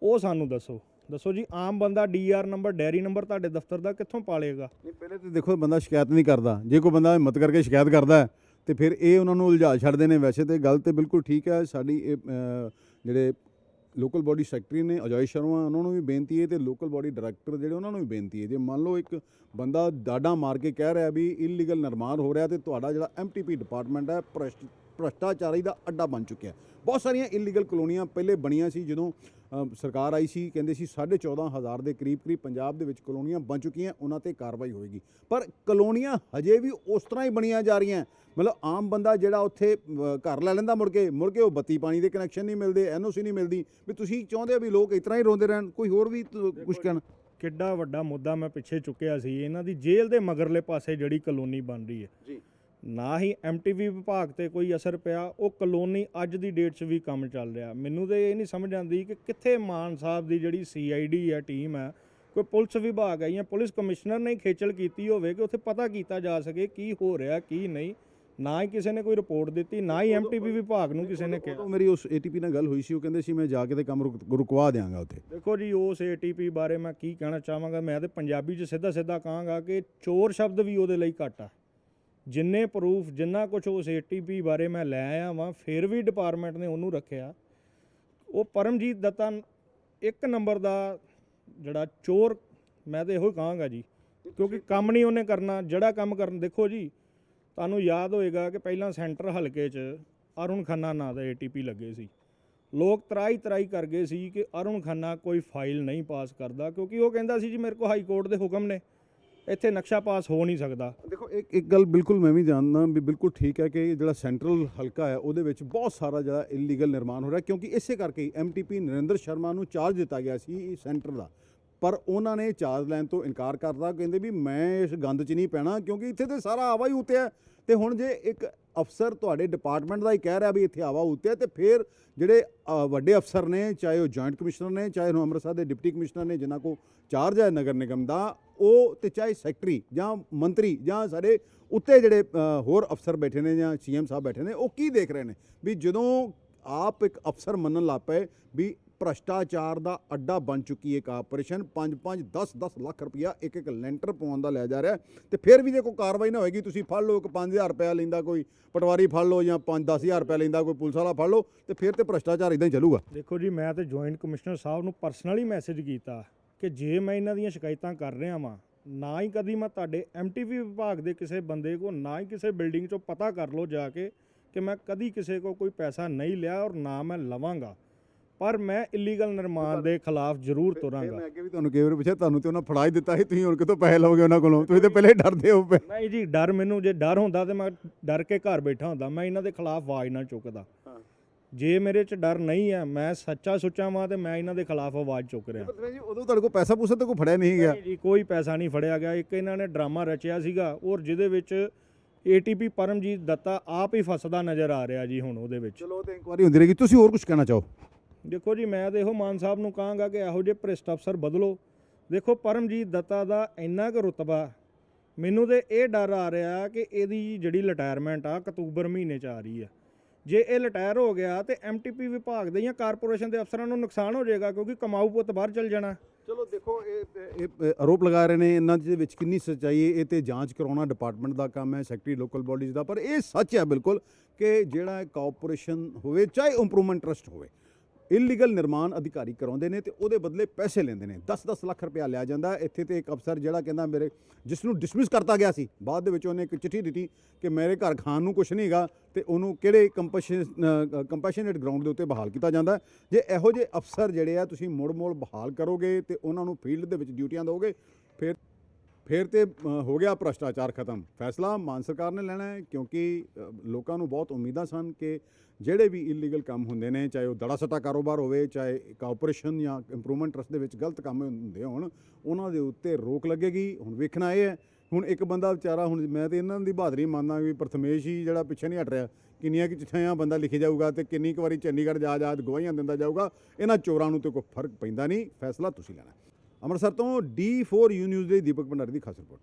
ਉਹ ਸਾਨੂੰ ਦੱਸੋ। ਦੱਸੋ ਜੀ ਆਮ ਬੰਦਾ ਡੀਆਰ ਨੰਬਰ ਡੈਰੀ ਨੰਬਰ ਤੁਹਾਡੇ ਦਫ਼ਤਰ ਦਾ ਕਿੱਥੋਂ ਪਾਲੇਗਾ? ਨਹੀਂ ਪਹਿਲੇ ਤੇ ਦੇਖੋ ਬੰਦਾ ਸ਼ਿਕਾਇਤ ਨਹੀਂ ਕਰਦਾ। ਜੇ ਕੋਈ ਬੰਦਾ ਹਿੰਮਤ ਕਰਕੇ ਸ਼ਿਕਾਇਤ ਕਰਦਾ ਹੈ, ਤੇ ਫਿਰ ਇਹ ਉਹਨਾਂ ਨੂੰ ਉਲਝਾ ਛੱਡਦੇ ਨੇ ਵੈਸੇ ਤੇ ਗੱਲ ਤੇ ਬਿਲਕੁਲ ਠੀਕ ਹੈ, ਸਾਡੀ ਇਹ ਜਿਹੜੇ ਲੋਕਲ ਬਾਡੀ ਸੈਕਟਰੀ ਨੇ ਅਜੋਏ ਸ਼ਰਮਾ, ਉਹਨਾਂ ਨੂੰ ਵੀ ਬੇਨਤੀ ਹੈ ਤੇ ਲੋਕਲ ਬਾਡੀ ਡਾਇਰੈਕਟਰ ਜਿਹੜੇ ਉਹਨਾਂ ਨੂੰ ਵੀ ਬੇਨਤੀ ਹੈ। ਜੇ ਮੰਨ ਲਓ ਇੱਕ ਬੰਦਾ ਡਾਡਾ ਮਾਰ ਕੇ ਕਹਿ ਰਿਹਾ ਵੀ ਇਲੀਗਲ ਨਿਰਮਾਣ ਹੋ ਰਿਹਾ ਤੇ ਤੁਹਾਡਾ ਜਿਹੜਾ ਐਮਟੀਪੀ ਡਿਪਾਰਟਮੈਂਟ ਹੈ, ਭ੍ਰਸ਼ਟ ਭ੍ਰਸ਼ਟਾਚਾਰੀ ਦਾ ਅੱਡਾ ਬਣ ਚੁੱਕਿਆ ਬਹੁਤ ਸਾਰੀਆਂ ਇਲੀਗਲ ਕਲੋਨੀਆਂ ਪਹਿਲੇ ਬਣੀਆਂ ਸੀ ਜਦੋਂ ਸਰਕਾਰ ਆਈ ਸੀ ਕਹਿੰਦੇ ਸੀ 14500 ਦੇ ਕਰੀਬ ਕਰੀਬ ਪੰਜਾਬ ਦੇ ਵਿੱਚ ਕਲੋਨੀਆਂ ਬਣ ਚੁੱਕੀਆਂ ਉਹਨਾਂ ਤੇ ਕਾਰਵਾਈ ਹੋਏਗੀ। ਪਰ ਕਲੋਨੀਆਂ ਹਜੇ ਵੀ ਉਸ ਤਰ੍ਹਾਂ ਹੀ ਬਣੀਆਂ ਜਾ ਰਹੀਆਂ ਮਤਲਬ ਆਮ ਬੰਦਾ ਜਿਹੜਾ ਉੱਥੇ ਘਰ ਲੈ ਲੈਂਦਾ ਮੁੜ ਕੇ ਮੁੜ ਕੇ ਉਹ ਬੱਤੀ ਪਾਣੀ ਦੇ ਕਨੈਕਸ਼ਨ ਨਹੀਂ ਮਿਲਦੇ ਐਨਓਸੀ ਨਹੀਂ ਮਿਲਦੀ। ਵੀ ਤੁਸੀਂ ਚਾਹੁੰਦੇ ਹੋ ਵੀ ਲੋਕ ਤਰ੍ਹਾਂ ਹੀ ਰੋਂਦੇ ਰਹਿਣ ਕੋਈ ਹੋਰ ਵੀ ਕੁਝ ਕਹਿਣ? ਕਿੱਡਾ ਵੱਡਾ ਮੁੱਦਾ ਮੈਂ ਪਿੱਛੇ ਚੁੱਕਿਆ ਸੀ ਇਹਨਾਂ ਦੀ ਜੇਲ੍ਹ ਦੇ ਮਗਰਲੇ ਪਾਸੇ ਜਿਹੜੀ ਕਲੋਨੀ ਬਣ ਰਹੀ ਹੈ। ਜੀ। ਨਾ ਹੀ ਐਮਟੀਵੀ ਵਿਭਾਗ ਤੇ ਕੋਈ ਅਸਰ ਪਿਆ ਉਹ ਕਲੋਨੀ ਅੱਜ ਦੀ ਡੇਟ 'ਚ ਵੀ ਕੰਮ ਚੱਲ ਰਿਹਾ। ਮੈਨੂੰ ਤੇ ਇਹ ਨਹੀਂ ਸਮਝ ਆਉਂਦੀ ਕਿ ਕਿੱਥੇ ਮਾਨ ਸਾਹਿਬ ਦੀ ਜਿਹੜੀ ਸੀਆਈਡੀ ਹੈ ਟੀਮ ਹੈ ਕੋਈ ਪੁਲਿਸ ਵਿਭਾਗ ਹੈ ਜਾਂ ਪੁਲਿਸ ਕਮਿਸ਼ਨਰ ਨੇ ਖੇਚਲ ਕੀਤੀ ਹੋਵੇ ਕਿ ਉੱਥੇ ਪਤਾ ਕੀਤਾ ਜਾ ਸਕੇ ਕੀ ਹੋ ਰਿਹਾ ਕੀ ਨਹੀਂ। ਨਾ ਹੀ ਕਿਸੇ ਨੇ ਕੋਈ ਰਿਪੋਰਟ ਦਿੱਤੀ ਨਾ ਹੀ ਐਮਟੀਵੀ ਵਿਭਾਗ ਨੂੰ ਕਿਸੇ ਨੇ ਕਿਹਾ। ਮੇਰੀ ਉਸ ਏਟੀਪੀ ਨਾਲ ਗੱਲ ਹੋਈ ਸੀ ਉਹ ਕਹਿੰਦੇ ਸੀ ਮੈਂ ਜਾ ਕੇ ਤੇ ਕੰਮ ਰੁਕ- ਰੁਕਵਾ ਦਿਆਂਗਾ ਉੱਥੇ। ਦੇਖੋ ਜੀ ਉਸ ਏਟੀਪੀ ਬਾਰੇ ਮੈਂ ਕੀ ਕਹਿਣਾ ਚਾਹਾਂਗਾ ਮੈਂ ਤੇ ਪੰਜਾਬੀ 'ਚ ਸਿੱਧਾ ਸਿੱਧਾ ਕਹਾਂਗਾ ਕਿ ਚੋਰ ਸ਼ਬਦ ਵੀ ਉਹਦੇ ਲਈ ਘੱਟ ਆ। ਜਿੰਨੇ ਪ੍ਰੂਫ ਜਿੰਨਾ ਕੁਝ ਉਸ ਏਟੀਪੀ ਬਾਰੇ ਮੈਂ ਲੈ ਆਇਆ ਵਾਂ, ਫਿਰ ਵੀ ਡਿਪਾਰਟਮੈਂਟ ਨੇ ਉਹਨੂੰ ਰੱਖਿਆ। ਉਹ ਪਰਮਜੀਤ ਦੱਤਾ ਇੱਕ ਨੰਬਰ ਦਾ ਜਿਹੜਾ ਚੋਰ, ਮੈਂ ਤੇ ਇਹੋ ਹੀ ਕਹਾਂਗਾ ਜੀ, ਕਿਉਂਕਿ ਕੰਮ ਨਹੀਂ ਉਹਨੇ ਕਰਨਾ, ਜਿਹੜਾ ਕੰਮ ਕਰਨ, ਦੇਖੋ ਜੀ, ਤੁਹਾਨੂੰ ਯਾਦ ਹੋਏਗਾ ਕਿ ਪਹਿਲਾਂ ਸੈਂਟਰ ਹਲਕੇ 'ਚ ਅਰੁਣ ਖੰਨਾ ਨਾਂ ਦਾ ਏਟੀਪੀ ਲੱਗੇ ਸੀ। ਲੋਕ ਤਰਾਈ ਤਰਾਈ ਕਰ ਗਏ ਸੀ ਕਿ ਅਰੁਣ ਖੰਨਾ ਕੋਈ ਫਾਈਲ ਨਹੀਂ ਪਾਸ ਕਰਦਾ, ਕਿਉਂਕਿ ਉਹ ਕਹਿੰਦਾ ਸੀ ਜੀ, ਮੇਰੇ ਕੋਲ ਹਾਈ ਕੋਰਟ ਦੇ ਹੁਕਮ ਨੇ। ਇੱਥੇ ਨਕਸ਼ਾ ਪਾਸ ਹੋ ਨਹੀਂ ਸਕਦਾ। ਦੇਖੋ, ਇੱਕ ਇੱਕ ਗੱਲ ਬਿਲਕੁਲ ਮੈਂ ਵੀ ਜਾਣਦਾ ਵੀ ਬਿਲਕੁਲ ਠੀਕ ਹੈ ਕਿ ਜਿਹੜਾ ਸੈਂਟਰਲ ਹਲਕਾ ਹੈ, ਉਹਦੇ ਵਿੱਚ ਬਹੁਤ ਸਾਰਾ ਜਿਹੜਾ ਇਲੀਗਲ ਨਿਰਮਾਣ ਹੋ ਰਿਹਾ, ਕਿਉਂਕਿ ਇਸੇ ਕਰਕੇ ਹੀ ਐਮਟੀਪੀ ਨਰਿੰਦਰ ਸ਼ਰਮਾ ਨੂੰ ਚਾਰਜ ਦਿੱਤਾ ਗਿਆ ਸੀ ਸੈਂਟਰ ਦਾ। ਪਰ ਉਹਨਾਂ ਨੇ ਚਾਰਜ ਲੈਣ ਤੋਂ ਇਨਕਾਰ ਕਰਤਾ, ਕਹਿੰਦੇ ਵੀ ਮੈਂ ਇਸ ਗੰਦ 'ਚ ਨਹੀਂ ਪੈਣਾ, ਕਿਉਂਕਿ ਇੱਥੇ ਤੇ ਸਾਰਾ ਆਵਾ ਹੀ ਉੱਤੇ ਹੈ। ਤੇ ਹੁਣ ਜੇ ਇੱਕ ਅਫਸਰ ਤੁਹਾਡੇ ਡਿਪਾਰਟਮੈਂਟ ਦਾ ਹੀ ਕਹਿ ਰਿਹਾ ਵੀ ਇੱਥੇ ਆਵਾ ਉੱਤੇ ਹੈ, ਤੇ ਫਿਰ ਜਿਹੜੇ ਵੱਡੇ ਅਫਸਰ ਨੇ, ਚਾਹੇ ਉਹ ਜੁਆਇੰਟ ਕਮਿਸ਼ਨਰ ਨੇ, ਚਾਹੇ ਉਹ ਅੰਮ੍ਰਿਤਸਰ ਦੇ ਡਿਪਟੀ ਕਮਿਸ਼ਨਰ ਨੇ, ਜਿਨ੍ਹਾਂ ਕੋ ਚਾਰਜ ਹੈ ਨਗਰ ਨਿਗਮ ਦਾ ਉਹ ਤੇ ਚਾਹੇ ਸੈਕਟਰੀ ਜਾਂ ਮੰਤਰੀ ਜਾਂ ਸਾਡੇ ਉੱਤੇ ਜਿਹੜੇ ਹੋਰ ਅਫਸਰ ਬੈਠੇ ਨੇ ਜਾਂ ਸੀਐਮ ਸਾਹਿਬ ਬੈਠੇ ਨੇ, ਉਹ ਕੀ ਦੇਖ ਰਹੇ ਨੇ? ਵੀ ਜਦੋਂ ਆਪ ਇੱਕ ਅਫਸਰ ਮੰਨਣ ਲੱਗ ਪਏ ਵੀ ਭ੍ਰਸ਼ਟਾਚਾਰ ਦਾ ਅੱਡਾ ਬਣ ਚੁੱਕੀ ਹੈ ਕਾਰਪੋਰੇਸ਼ਨ 5 5 10 10 ਲੱਖ ਰੁਪਇਆ ਇੱਕ ਇੱਕ ਲੈਂਟਰ ਪਵਾਉਣ ਦਾ ਲਿਆ ਜਾ ਰਿਹਾ, ਤੇ ਫਿਰ ਵੀ ਜੇ ਕੋਈ ਕਾਰਵਾਈ ਨਾ ਹੋਏਗੀ, ਤੁਸੀਂ ਫੜ ਲਓ ਕਿ 5000 ਰੁਪਇਆ ਲੈਂਦਾ ਕੋਈ, ਪਟਵਾਰੀ ਫੜ ਲਓ ਜਾਂ 5 10000 ਰੁਪਇਆ ਲੈਂਦਾ ਕੋਈ, ਪੁਲਿਸ ਵਾਲਾ ਫੜ ਲਓ, ਤੇ ਫਿਰ ਤੇ ਭ੍ਰਸ਼ਟਾਚਾਰ ਇਦਾਂ ਹੀ ਚੱਲੂਗਾ। ਦੇਖੋ ਜੀ, ਮੈਂ ਤੇ ਜੁਆਇੰਟ ਕਮਿਸ਼ਨਰ ਸਾਹਿਬ ਨੂੰ ਪਰਸਨਲੀ ਮੈਸੇਜ ਕੀਤਾ। ਕਿ ਜੇ ਮੈਂ ਇਹਨਾਂ ਦੀਆਂ ਸ਼ਿਕਾਇਤਾਂ ਕਰ ਰਿਹਾ ਵਾਂ ਨਾ ਹੀ ਕਦੀ ਮੈਂ ਤੁਹਾਡੇ ਐਮਟੀਵੀ ਵਿਭਾਗ ਦੇ ਕਿਸੇ ਬੰਦੇ ਕੋ ਨਾ ਹੀ ਕਿਸੇ ਬਿਲਡਿੰਗ 'ਚੋਂ ਪਤਾ ਕਰ ਲਓ ਜਾ ਕੇ ਕਿ ਮੈਂ ਕਦੀ ਕਿਸੇ ਕੋ ਕੋਈ ਪੈਸਾ ਨਹੀਂ ਲਿਆ ਔਰ ਨਾ ਮੈਂ ਲਵਾਂਗਾ। ਪਰ ਮੈਂ ਇਲੀਗਲ ਨਿਰਮਾਣ ਦੇ ਖਿਲਾਫ ਜ਼ਰੂਰ ਤੁਰਾਂਗਾ। ਮੈਂ ਅੱਗੇ ਵੀ ਤੁਹਾਨੂੰ ਕਈ ਵਾਰ ਪੁੱਛਿਆ ਤੁਹਾਨੂੰ ਤੇ ਉਹਨਾਂ ਫੜਾ ਹੀ ਦਿੱਤਾ ਸੀ ਤੁਸੀਂ ਹੁਣ ਕਿਤੋਂ ਪੈਸੇ ਲਓਗੇ ਉਹਨਾਂ ਕੋਲੋਂ? ਤੁਸੀਂ ਤੇ ਪਹਿਲੇ ਡਰਦੇ ਹੋ ਪਏ ਨਹੀਂ ਜੀ ਡਰ ਮੈਨੂੰ ਜੇ ਡਰ ਹੁੰਦਾ ਤੇ ਮੈਂ ਡਰ ਕੇ ਘਰ ਬੈਠਾ ਹੁੰਦਾ ਮੈਂ ਇਹਨਾਂ ਦੇ ਖਿਲਾਫ ਆਵਾਜ਼ ਨਾ ਚੁੱਕਦਾ। ਜੇ ਮੇਰੇ 'ਚ ਡਰ ਨਹੀਂ ਹੈ ਮੈਂ ਸੱਚਾ ਸੁੱਚਾ ਵਾਂ ਤੇ ਮੈਂ ਇਹਨਾਂ ਦੇ ਖਿਲਾਫ ਆਵਾਜ਼ ਚੁੱਕ ਰਿਹਾ। ਪਰ ਜੀ ਉਦੋਂ ਤੁਹਾਡੇ ਕੋਲ ਪੈਸਾ ਪੂਸਾ ਤਾਂ ਕੋਈ ਫੜਿਆ ਨਹੀਂ ਗਿਆ ਨਹੀਂ ਜੀ ਕੋਈ ਪੈਸਾ ਨਹੀਂ ਫੜਿਆ ਗਿਆ। ਇੱਕ ਇਹਨਾਂ ਨੇ ਡਰਾਮਾ ਰਚਿਆ ਸੀਗਾ ਔਰ ਜਿਹਦੇ ਵਿੱਚ ਏਟੀਪੀ ਪਰਮਜੀਤ ਦੱਤਾ ਆਪ ਹੀ ਫਸਦਾ ਨਜ਼ਰ ਆ ਰਿਹਾ ਜੀ ਹੁਣ ਉਹਦੇ ਵਿੱਚ। ਚਲੋ ਤੇ ਇਨਕੁਆਰੀ ਹੁੰਦੀ ਰਹੇਗੀ। ਤੁਸੀਂ ਹੋਰ ਕੁਝ ਕਹਿਣਾ ਚਾਹੋ? ਦੇਖੋ ਜੀ ਮੈਂ ਤੇ ਇਹੋ ਮਾਨ ਸਾਹਿਬ ਨੂੰ ਕਹਾਂਗਾ ਕਿ ਇਹੋ ਜਿਹੇ ਭ੍ਰਿਸ਼ਟ ਅਫਸਰ ਬਦਲੋ। ਦੇਖੋ ਪਰਮਜੀਤ ਦੱਤਾ ਦਾ ਇੰਨਾ ਕੁ ਰੁਤਬਾ ਮੈਨੂੰ ਤੇ ਇਹ ਡਰ ਆ ਰਿਹਾ ਕਿ ਇਹਦੀ ਜਿਹੜੀ ਰਿਟਾਇਰਮੈਂਟ ਆ ਅਕਤੂਬਰ ਮਹੀਨੇ ਚ ਆ ਰਹੀ ਆ। ਜੇ ਇਹ ਲਟਾਇਰ ਹੋ ਗਿਆ ਤੇ ਐਮਟੀਪੀ ਵਿਭਾਗ ਦੇ ਜਾਂ ਕਾਰਪੋਰੇਸ਼ਨ ਦੇ ਅਫਸਰਾਂ ਨੂੰ ਨੁਕਸਾਨ ਹੋ ਜਾਏਗਾ ਕਿਉਂਕਿ ਕਮਾਊ ਪੁੱਤ ਬਾਹਰ ਚਲ ਜਾਣਾ। ਚਲੋ ਦੇਖੋ, ਇਹ ਇਹ ਇਹ ਆਰੋਪ ਲਗਾ ਰਹੇ ਨੇ, ਇਹਨਾਂ ਦੇ ਵਿੱਚ ਕਿੰਨੀ ਸੱਚਾਈ ਹੈ, ਇਹ ਤੇ ਜਾਂਚ ਕਰਾਉਣਾ ਡਿਪਾਰਟਮੈਂਟ ਦਾ ਕੰਮ ਹੈ ਸੈਕਟਰੀ ਲੋਕਲ ਬਾਡੀਜ਼ ਦਾ, ਪਰ ਇਹ ਸੱਚ ਹੈ ਬਿਲਕੁਲ ਕਿ ਜਿਹੜਾ ਕਾਰਪੋਰੇਸ਼ਨ ਹੋਵੇ, ਚਾਹੇ ਇੰਪਰੂਵਮੈਂਟ ਟਰਸਟ ਹੋਵੇ ਇਲੀਗਲ ਨਿਰਮਾਣ ਅਧਿਕਾਰੀ ਕਰਾਉਂਦੇ ਨੇ ਤੇ ਉਹਦੇ ਬਦਲੇ ਪੈਸੇ ਲੈਂਦੇ ਨੇ। 10-10 ਲੱਖ ਰੁਪਇਆ ਲਿਆ ਜਾਂਦਾ ਇੱਥੇ ਤੇ ਇੱਕ ਅਫਸਰ ਜਿਹੜਾ ਕਹਿੰਦਾ ਮੇਰੇ ਜਿਸ ਨੂੰ ਡਿਸਮਿਸ ਕਰਤਾ ਗਿਆ ਸੀ। ਬਾਅਦ ਦੇ ਵਿੱਚ ਉਹਨੇ ਇੱਕ ਚਿੱਠੀ ਦਿੱਤੀ ਕਿ ਮੇਰੇ ਘਰ ਖਾਣ ਨੂੰ ਕੁਝ ਨਹੀਂਗਾ ਤੇ ਉਹਨੂੰ ਕਿਹੜੇ ਕੰਪੈਸ਼ਨ ਕੰਪੈਸ਼ਨੇਟ ਗਰਾਊਂਡ ਦੇ ਉੱਤੇ ਬਹਾਲ ਕੀਤਾ ਜਾਂਦਾ ਜੇ ਇਹੋ ਜਿਹੇ ਅਫਸਰ ਜਿਹੜੇ ਆ, ਤੁਸੀਂ ਮੁੜ-ਮੁੜ ਬਹਾਲ ਕਰੋਗੇ ਤੇ ਉਹਨਾਂ ਨੂੰ ਫੀਲਡ ਦੇ ਵਿੱਚ ਡਿਊਟੀਆਂ ਦਿਓਗੇ, ਫਿਰ ਫਿਰ ਤੇ ਹੋ ਗਿਆ ਭ੍ਰਸ਼ਟਾਚਾਰ ਖਤਮ। ਫੈਸਲਾ ਮਾਨ ਸਰਕਾਰ ਨੇ ਲੈਣਾ ਹੈ ਕਿਉਂਕਿ ਲੋਕਾਂ ਨੂੰ ਬਹੁਤ ਉਮੀਦਾਂ ਸਨ ਕਿ ਜਿਹੜੇ ਵੀ ਇਲੀਗਲ ਕੰਮ ਹੁੰਦੇ ਨੇ, ਚਾਹੇ ਉਹ ਦੜਾ ਸੱਟਾ ਕਾਰੋਬਾਰ ਹੋਵੇ, ਚਾਹੇ ਕਾਰਪੋਰੇਸ਼ਨ ਜਾਂ ਇੰਪਰੂਵਮੈਂਟ ਟਰਸਟ ਦੇ ਵਿੱਚ ਗਲਤ ਕੰਮ ਹੁੰਦੇ ਹੋਣ, ਉਹਨਾਂ ਦੇ ਉੱਤੇ ਰੋਕ ਲੱਗੇਗੀ। ਹੁਣ ਵੇਖਣਾ ਇਹ ਹੈ। ਹੁਣ ਇੱਕ ਬੰਦਾ ਵਿਚਾਰਾ, ਹੁਣ ਮੈਂ ਤੇ ਇਹਨਾਂ ਦੀ ਬਹਾਦਰੀ ਮੰਨਦਾ ਵੀ ਪ੍ਰਥਮੇਸ਼ ਹੀ ਜਿਹੜਾ ਪਿੱਛੇ ਨਹੀਂ ਹਟ ਰਿਹਾ, ਕਿੰਨੀਆਂ ਕਿ ਚਿੱਠੀਆਂ ਬੰਦਾ ਲਿਖੀ ਜਾਊਗਾ ਤੇ ਕਿੰਨੀ ਕੁ ਵਾਰੀ ਚੰਡੀਗੜ੍ਹ ਜਾ ਜਾ ਗਵਾਹੀਆਂ ਦਿੰਦਾ ਜਾਊਗਾ, ਇਹਨਾਂ ਚੋਰਾਂ ਨੂੰ ਤੇ ਕੋਈ ਫ਼ਰਕ ਪੈਂਦਾ ਨਹੀਂ। ਫੈਸਲਾ ਤੁਸੀਂ ਲੈਣਾ ਅੰਮ੍ਰਿਤਸਰ ਤੋਂ D4 ਯੂ ਨਿਊਜ਼ ਲਈ ਦੀਪਕ ਭੰਡਾਰੀ ਦੀ ਖਾਸ ਰਿਪੋਰਟ।